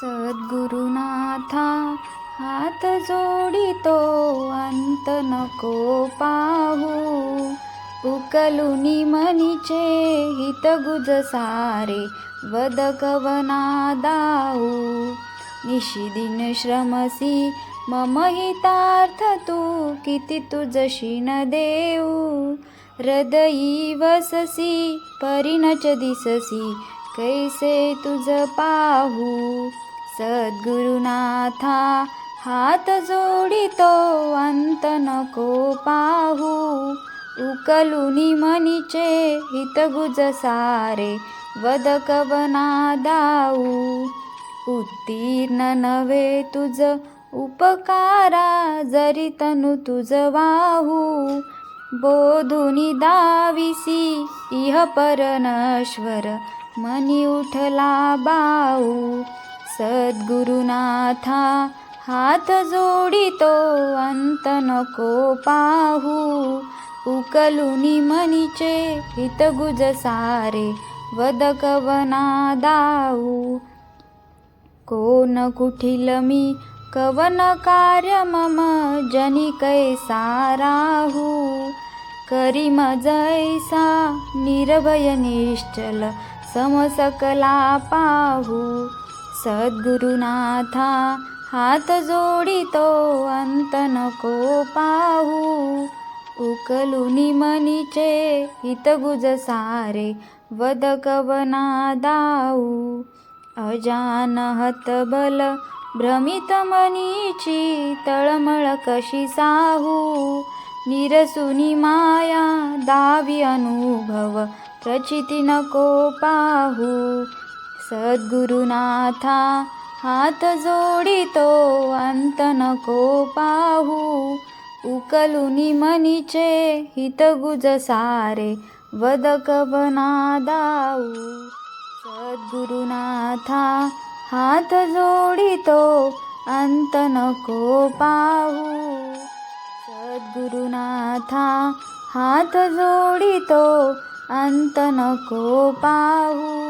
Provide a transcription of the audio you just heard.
सद्गुरुनाथा हात जोडितो अंत नको पाहू. उकलुनी मनीचे हित गुज सारे वद कवना दाऊ निशिदिन श्रमसी मम हितार्थ तू किती तुझशी न देऊ. हृदयी वससी परिणच दिससी कैसे तुझ पाहू. सद्गुरुनाथा हात जोडितो अंत नको पाहू. उकलुनी मनीचे हितगुज सारे वद कवना दाऊ उत्तीर्ण नव्हे तुझ उपकारा जरी तनु तुझ वाहू. बोधुनी दाविसी इह परनश्वर मनी उठला बाऊ सद्गुरुनाथा हात जोडितो अंत नको पाहू. उकलुनी मनीचे हितगुज सारे वदकवना दाऊ कोण कुठील मी कवन कार्य मम जनी कैसा राहू करी मजैसा निर्भय निश्चल समसकला पाहू. सद्गुरुनाथा हात जोडितो अंत नको पाहू. उकलुनी मनीचे हितगुज सारे वद कवना दाऊ अजानहत बल भ्रमित मनीची तळमळ कशी साहू. निरसुनी माया दावी अनुभव प्रचिती नको पाहू. सद्गुरुनाथा हात जोडितो अंत नको पाहू. उकलुनी मनीचे हितगुज सारे वदक कवना दाऊ सद्गुरुनाथा हात जोडितो अंत नको पाहू. सद्गुरुनाथा हात जोडितो अंत नको पाहू.